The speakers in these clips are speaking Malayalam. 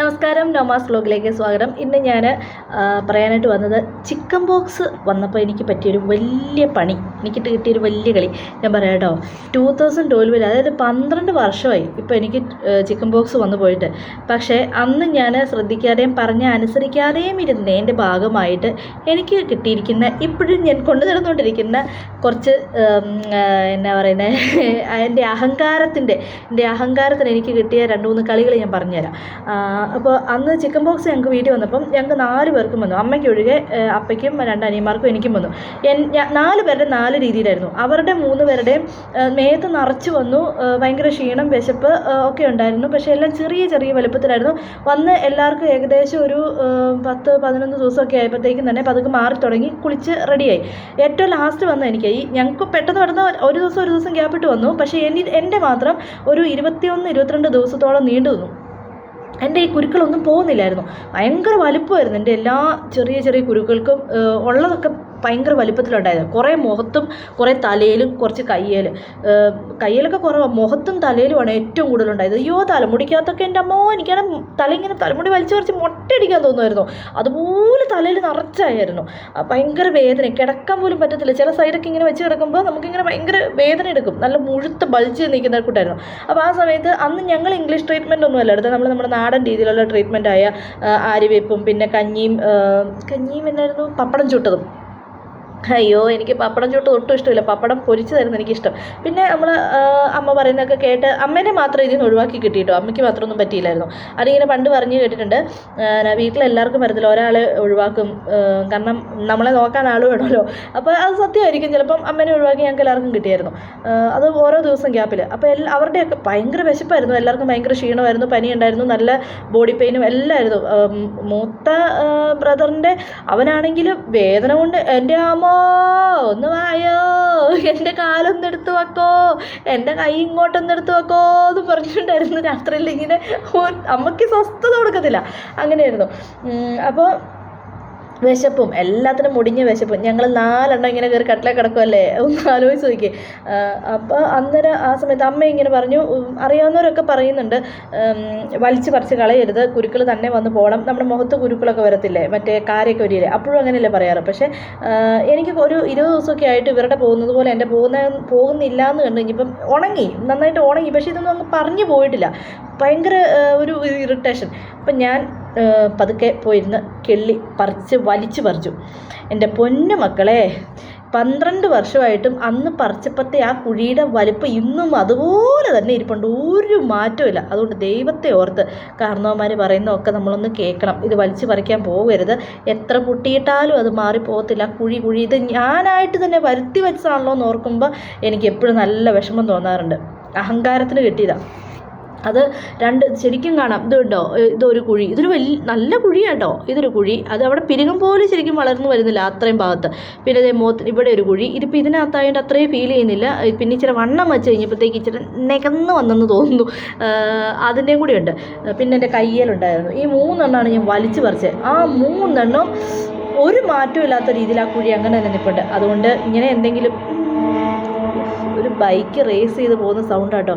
നമസ്കാരം നോമാസ് വ്ലോഗിലേക്ക് സ്വാഗതം. ഇന്ന് ഞാൻ പറയാനായിട്ട് വന്നത് ചിക്കൻ ബോക്സ് വന്നപ്പോൾ എനിക്ക് പറ്റിയൊരു വലിയ പണി. എനിക്ക് കിട്ടിയൊരു വലിയ കളി. ഞാൻ പറയാം കേട്ടോ. ടൂ തൗസൻഡ് ട്വൽവിൽ അതായത് പന്ത്രണ്ട് വർഷമായി ഇപ്പോൾ എനിക്ക് ചിക്കൻ ബോക്സ് വന്നു പോയിട്ട്. പക്ഷേ അന്ന് ഞാൻ ശ്രദ്ധിക്കാതെയും പറഞ്ഞ അനുസരിക്കാതെയും ഇരുന്നതിന്റെ ഭാഗമായിട്ട് എനിക്ക് കിട്ടിയിരിക്കുന്ന ഇപ്പോഴും ഞാൻ കൊണ്ടു നടന്നുകൊണ്ടിരിക്കുന്ന കുറച്ച് എന്നാ പറയുന്നത് എന്റെ അഹങ്കാരത്തിന്റെ എന്റെ അഹങ്കാരത്തിന് എനിക്ക് കിട്ടിയ രണ്ട് മൂന്ന് കളികൾ ഞാൻ പറഞ്ഞുതരാം. അപ്പോൾ അന്ന് ചിക്കൻ ബോക്സ് ഞങ്ങൾക്ക് വീട്ടിൽ വന്നപ്പം ഞങ്ങൾക്ക് നാല് പേർക്കും വന്നു. അമ്മയ്ക്ക് ഒഴികെ അപ്പയ്ക്കും രണ്ട് അനിയന്മാർക്കും എനിക്കും വന്നു. എൻ നാല് പേരുടെ നാല് രീതിയിലായിരുന്നു. അവരുടെ മൂന്ന് പേരുടെയും മേത്ത് നിറച്ച് വന്നു. ഭയങ്കര ക്ഷീണം വിശപ്പ് ഒക്കെ ഉണ്ടായിരുന്നു. പക്ഷേ എല്ലാം ചെറിയ ചെറിയ വലുപ്പത്തിലായിരുന്നു. വന്ന് എല്ലാവർക്കും ഏകദേശം ഒരു പത്ത് പതിനൊന്ന് ദിവസമൊക്കെ ആയപ്പോഴത്തേക്കും തന്നെ പതുക്കെ മാറി തുടങ്ങി കുളിച്ച് റെഡിയായി. ഏറ്റവും ലാസ്റ്റ് വന്ന എനിക്ക് ഈ ഞങ്ങൾക്ക് പെട്ടെന്ന് പെട്ടെന്ന് ഒരു ദിവസം ഒരു ദിവസം ഗ്യാപ്പിട്ട് വന്നു. പക്ഷേ എനി എന്റെ മാത്രം ഒരു ഇരുപത്തിയൊന്ന് ഇരുപത്തിരണ്ട് ദിവസത്തോളം നീണ്ടു നിന്നു. എന്റെ ഈ കുരുക്കളൊന്നും പോകുന്നില്ലായിരുന്നു. ഭയങ്കര വലിപ്പമായിരുന്നു എന്റെ എല്ലാ ചെറിയ ചെറിയ കുരുക്കൾക്കും ഉള്ളതൊക്കെ ഭയങ്കര വലിപ്പത്തിലുണ്ടായിരുന്നു കുറേ മുഖത്തും കുറേ തലയിലും കുറച്ച് കയ്യേൽ കയ്യിലൊക്കെ കുറവാണ് മുഖത്തും തലയിലുമാണ് ഏറ്റവും കൂടുതൽ കൂടുതലുണ്ടായത്. അയ്യോ തലമുടിക്കകത്തൊക്കെ എന്റെ അമ്മോ എനിക്കാണ് തല ഇങ്ങനെ തലമുടി വലിച്ചു കുറച്ച് മുട്ടയടിക്കാൻ തോന്നുമായിരുന്നു. അതുപോലെ തലയിൽ നിറച്ചായിരുന്നു. ഭയങ്കര വേദന കിടക്കാൻ പോലും പറ്റത്തില്ല. ചില സൈഡൊക്കെ ഇങ്ങനെ വെച്ച് കിടക്കുമ്പോൾ നമുക്കിങ്ങനെ ഭയങ്കര വേദന എടുക്കും. നല്ല മുഴുത്ത ബൾജ് നിൽക്കുന്ന കൂട്ടായിരുന്നു അപ്പോൾ ആ സമയത്ത് അന്ന് ഞങ്ങൾ ഇംഗ്ലീഷ് ട്രീറ്റ്മെന്റ് ഒന്നും അല്ല എടുത്തത്. നമ്മൾ നമ്മുടെ നാടൻ രീതിയിലുള്ള ട്രീറ്റ്മെന്റായ ആര്യവേപ്പും പിന്നെ കഞ്ഞിയും കഞ്ഞിയും എന്നായിരുന്നു? പപ്പടം ചുട്ടതും. അയ്യോ എനിക്ക് പപ്പടം ചുട്ട് ഒട്ടും ഇഷ്ടമില്ല. പപ്പടം പൊരിച്ച് തരുന്ന എനിക്കിഷ്ടം. പിന്നെ നമ്മൾ അമ്മ പറയുന്നതൊക്കെ കേട്ട് അമ്മേനെ മാത്രം ഇതിൽ നിന്ന് ഒഴിവാക്കി കിട്ടിയിട്ടോ? അമ്മയ്ക്ക് മാത്രമൊന്നും പറ്റിയില്ലായിരുന്നു? അതിങ്ങനെ പണ്ട് പറഞ്ഞു കേട്ടിട്ടുണ്ട്. വീട്ടിലെല്ലാവർക്കും വരത്തില്ല ഒരാളെ ഒഴിവാക്കും. കാരണം നമ്മളെ നോക്കാൻ ആൾ വേണമല്ലോ. അപ്പോൾ അത് സത്യമായിരിക്കും. ചിലപ്പം അമ്മേനെ ഒഴിവാക്കി ഞങ്ങൾക്ക് എല്ലാവർക്കും കിട്ടിയായിരുന്നു. അത് ഓരോ ദിവസം ഗ്യാപ്പിൽ അപ്പോൾ എല്ലാ അവരുടെയൊക്കെ ഭയങ്കര വിശപ്പായിരുന്നു. എല്ലാവർക്കും ഭയങ്കര ക്ഷീണമായിരുന്നു പനി ഉണ്ടായിരുന്നു നല്ല ബോഡി പെയിനും എല്ലാമായിരുന്നു. മൂത്ത ബ്രദറിന്റെ അവനാണെങ്കിലും വേദന കൊണ്ട് എന്റെ അമ്മോ ഒന്ന് വായോ? എന്റെ കാലൊന്ന് എടുത്തു വെക്കോ. എന്റെ കൈ ഇങ്ങോട്ടൊന്ന് എടുത്തു വെക്കോ എന്ന് പറഞ്ഞിട്ടുണ്ടായിരുന്നു രാത്രിയിൽ ഇങ്ങനെ അമ്മയ്ക്ക് സ്വസ്ഥത കൊടുക്കത്തില്ല. അങ്ങനെയായിരുന്നു. അപ്പോൾ വിശപ്പും എല്ലാത്തിനും മുടിഞ്ഞ വിശപ്പും. ഞങ്ങൾ നാലെണ്ണം ഇങ്ങനെ കയറി കട്ടിലെ കിടക്കുമല്ലേ ഒന്ന് ആലോചിച്ച് നോക്കി അപ്പോൾ അന്നേരം ആ സമയത്ത് അമ്മ ഇങ്ങനെ പറഞ്ഞു അറിയാവുന്നവരൊക്കെ പറയുന്നുണ്ട് വലിച്ചു പറിച്ച് കളയരുത് കുരുക്കൾ തന്നെ വന്ന് പോകണം. നമ്മുടെ മുഖത്ത് കുരുക്കളൊക്കെ വരത്തില്ലേ? മറ്റേ കാര്യമൊക്കെ വരില്ലേ? അപ്പോഴും അങ്ങനെയല്ലേ പറയാറ്. പക്ഷേ എനിക്ക് ഒരു ഇരുപത് ദിവസമൊക്കെ ആയിട്ട് ഇവരുടെ പോകുന്നത് പോലെ എന്റെ പോകുന്ന പോകുന്നില്ല എന്ന് കണ്ടു കഴിഞ്ഞപ്പം ഉണങ്ങി. നന്നായിട്ട് ഉണങ്ങി. പക്ഷേ ഇതൊന്നും അങ്ങ് പറഞ്ഞു പോയിട്ടില്ല. ഭയങ്കര ഒരു ഇറിറ്റേഷൻ അപ്പം ഞാൻ പതുക്കെ പോയിരുന്ന് കെള്ളി പറിച്ച് വലിച്ചു പറിച്ചു. എന്റെ പൊന്നു മക്കളെ പന്ത്രണ്ട് വർഷമായിട്ടും അന്ന് പറിച്ചപ്പത്തെ ആ കുഴിയുടെ വലിപ്പം ഇന്നും അതുപോലെ തന്നെ ഇരിപ്പുണ്ട്. ഒരു മാറ്റമില്ല അതുകൊണ്ട് ദൈവത്തെ ഓർത്ത് കാരണവന്മാർ പറയുന്നതൊക്കെ നമ്മളൊന്ന് കേൾക്കണം. ഇത് വലിച്ചു പറിക്കാൻ പോകരുത്. എത്ര പൊട്ടിയിട്ടാലും അത് മാറിപ്പോകത്തില്ല കുഴി കുഴി. ഇത് ഞാനായിട്ട് തന്നെ വരുത്തി വെച്ചതാണല്ലോ എന്ന് ഓർക്കുമ്പോൾ എനിക്ക് എപ്പോഴും നല്ല വിഷമം തോന്നാറുണ്ട്. അഹങ്കാരത്തിന് കിട്ടിയതാണ് അത് രണ്ട് ശരിക്കും കാണാം. ഇത് ഏഹ് ഇതൊരു കുഴി. ഇതൊരു വലിയ നല്ല കുഴിയാട്ടോ. ഇതൊരു കുഴി. അത് അവിടെ പിരികം പോലെ ശരിക്കും വളർന്നു വരുന്നില്ല അത്രയും ഭാഗത്ത്. പിന്നെ അതേ മുഖത്ത് ഇവിടെ ഒരു കുഴി. ഇതിപ്പോൾ ഇതിനകത്തായതുകൊണ്ട് അത്രയും ഫീൽ ചെയ്യുന്നില്ല. പിന്നെ ഇച്ചിരി വണ്ണം വെച്ച് കഴിഞ്ഞപ്പോഴത്തേക്ക് ഇച്ചിരി നികന്ന് വന്നെന്ന് തോന്നുന്നു. അതിന്റെയും കൂടി ഉണ്ട്. പിന്നെ എന്റെ കയ്യിലുണ്ടായിരുന്നു ഈ മൂന്നെണ്ണമാണ് ഞാൻ വലിച്ചു പറിച്ചത് ആ മൂന്നെണ്ണം ഒരു മാറ്റവും ഇല്ലാത്ത രീതിയിൽ ആ കുഴി അങ്ങനെ തന്നെ നിൽപ്പുണ്ട് അതുകൊണ്ട് ഇങ്ങനെ എന്തെങ്കിലും ഒരു ബൈക്ക് റേസ് ചെയ്ത് പോകുന്ന സൗണ്ട് കേട്ടോ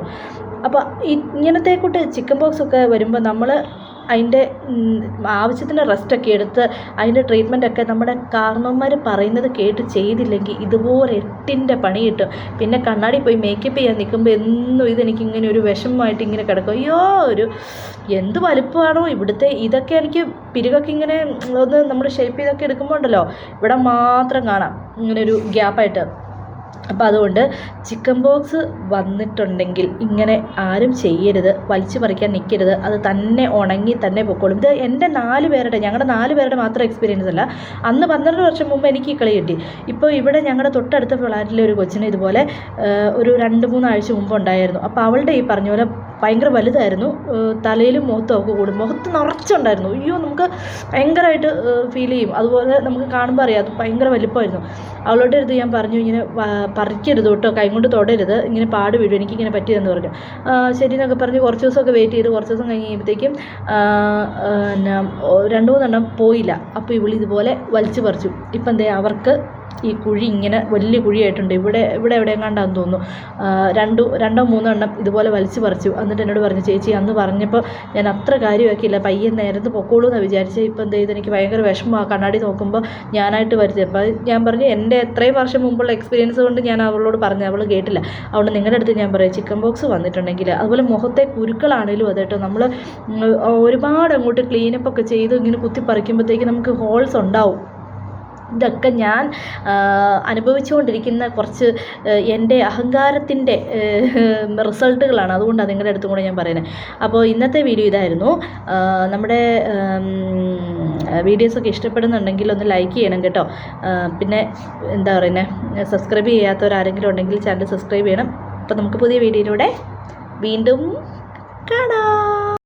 അപ്പോൾ ഇങ്ങനത്തെ കൂട്ട് ചിക്കൻ ബോക്സ് ഒക്കെ വരുമ്പോൾ നമ്മൾ അതിന്റെ ആവശ്യത്തിന് റെസ്റ്റൊക്കെ എടുത്ത് അതിന്റെ ട്രീറ്റ്മെന്റൊക്കെ നമ്മുടെ കാർണവന്മാർ പറയുന്നത് കേട്ട് ചെയ്തില്ലെങ്കിൽ ഇതുപോലെ എട്ടിന്റെ പണി കിട്ടും. പിന്നെ കണ്ണാടി പോയി മേക്കപ്പ് ചെയ്യാൻ നിൽക്കുമ്പോൾ എന്നും ഇതെനിക്ക് ഇങ്ങനെ ഒരു വിഷമമായിട്ട് ഇങ്ങനെ കിടക്കും. അയ്യോ ഒരു എന്ത് വലുപ്പമാണോ ഇവിടുത്തെ ഇതൊക്കെ എനിക്ക് പിരുകൊക്കെ ഇങ്ങനെ ഒന്ന് നമ്മൾ ഷേപ്പ് ചെയ്തൊക്കെ എടുക്കുമ്പോൾ ഉണ്ടല്ലോ ഇവിടെ മാത്രം കാണാം. ഇങ്ങനെ ഒരു ഗ്യാപ്പായിട്ട് അപ്പോൾ അതുകൊണ്ട് ചിക്കൻ ബോക്സ് വന്നിട്ടുണ്ടെങ്കിൽ ഇങ്ങനെ ആരും ചെയ്യരുത് വലിച്ചു പറിക്കാൻ നിൽക്കരുത് അത് തന്നെ ഉണങ്ങി തന്നെ പൊക്കോളും. ഇത് എന്റെ നാല് പേരുടെ ഞങ്ങളുടെ നാല് പേരുടെ മാത്രം എക്സ്പീരിയൻസ് അല്ല. അന്ന് പന്ത്രണ്ട് വർഷം മുമ്പ് എനിക്ക് ഈ കളി കിട്ടി. ഇപ്പോൾ ഇവിടെ ഞങ്ങളുടെ തൊട്ടടുത്ത ഫ്ലാറ്റിലെ ഒരു കൊച്ചിന് ഇതുപോലെ ഒരു രണ്ട് മൂന്നാഴ്ച മുമ്പ് ഉണ്ടായിരുന്നു. അപ്പോൾ അവളുടെ ഈ പറഞ്ഞ പോലെ ഭയങ്കര വലുതായിരുന്നു. തലയിലും മുഖത്തും ഒക്കെ കൂടും. മുഖത്ത് നിറച്ചുണ്ടായിരുന്നു. അയ്യോ നമുക്ക് ഭയങ്കരമായിട്ട് ഫീൽ ചെയ്യും. അതുപോലെ നമുക്ക് കാണുമ്പോൾ അറിയാം അത് ഭയങ്കര വലിപ്പമായിരുന്നു. അവളോട് അടുത്ത് ഞാൻ പറഞ്ഞു ഇങ്ങനെ പറിക്കരുത് കേട്ടോ. കൈ കൊണ്ട് തൊടരുത്. ഇങ്ങനെ പാട് വീഴും എനിക്കിങ്ങനെ പറ്റിയതെന്ന് പറഞ്ഞു. ശരി എന്നൊക്കെ പറഞ്ഞ് കുറച്ച് ദിവസമൊക്കെ വെയിറ്റ് ചെയ്ത് കുറച്ച് ദിവസം കഴിഞ്ഞ് കഴിയുമ്പോഴത്തേക്കും പിന്നെ രണ്ട് മൂന്നെണ്ണം പോയില്ല. അപ്പോൾ ഇവൾ ഇതുപോലെ വലിച്ചു പറിച്ചു. ഇപ്പം എന്തേ അവർക്ക് ഈ കുഴി ഇങ്ങനെ വലിയ കുഴിയായിട്ടുണ്ട്. ഇവിടെ ഇവിടെ എവിടെയും കണ്ടാന്ന് തോന്നുന്നു രണ്ടു രണ്ടോ മൂന്നോ എണ്ണം ഇതുപോലെ വലിച്ചു പറിച്ചു. എന്നിട്ട് എന്നോട് പറഞ്ഞു ചേച്ചി അന്ന് പറഞ്ഞപ്പോൾ ഞാൻ അത്ര കാര്യമാക്കിയില്ല. പയ്യൻ നേരത്തെ പൊക്കോളൂ എന്നാണ് വിചാരിച്ചത് ഇപ്പം എന്ത് ചെയ്ത് എനിക്ക് ഭയങ്കര വിഷമമാണ് കണ്ണാടി നോക്കുമ്പോൾ ഞാനായിട്ട് വരുത്തി. അപ്പോൾ ഞാൻ പറഞ്ഞു എന്റെ എത്രയും വർഷം മുമ്പുള്ള എക്സ്പീരിയൻസ് കൊണ്ട് ഞാൻ അവളോട് പറഞ്ഞു. അവൾ കേട്ടില്ല. അതുകൊണ്ട് നിങ്ങളുടെ അടുത്ത് ഞാൻ പറയാം. ചിക്കൻ ബോക്സ് വന്നിട്ടുണ്ടെങ്കിൽ അതുപോലെ മുഖത്തെ കുരുക്കളാണേലും അതേട്ടോ നമ്മൾ ഒരുപാട് അങ്ങോട്ട് ക്ലീനപ്പ് ഒക്കെ ചെയ്ത് ഇങ്ങനെ കുത്തി പറിക്കുമ്പോഴത്തേക്ക് നമുക്ക് ഹോൾസ് ഉണ്ടാവും. ഇതൊക്കെ ഞാൻ അനുഭവിച്ചുകൊണ്ടിരിക്കുന്ന കുറച്ച് എന്റെ അഹങ്കാരത്തിന്റെ റിസൾട്ടുകളാണ് അതുകൊണ്ടാണ് നിങ്ങളുടെ അടുത്തും കൂടെ ഞാൻ പറയുന്നത്. അപ്പോൾ ഇന്നത്തെ വീഡിയോ ഇതായിരുന്നു. നമ്മുടെ വീഡിയോസൊക്കെ ഇഷ്ടപ്പെടുന്നുണ്ടെങ്കിൽ ഒന്ന് ലൈക്ക് ചെയ്യണം കേട്ടോ. പിന്നെ എന്താ പറയുന്നത് സബ്സ്ക്രൈബ് ചെയ്യാത്തവരാരെങ്കിലും ഉണ്ടെങ്കിൽ ചാനൽ സബ്സ്ക്രൈബ് ചെയ്യണം. അപ്പോൾ നമുക്ക് പുതിയ വീഡിയോയിലൂടെ വീണ്ടും കാണാം.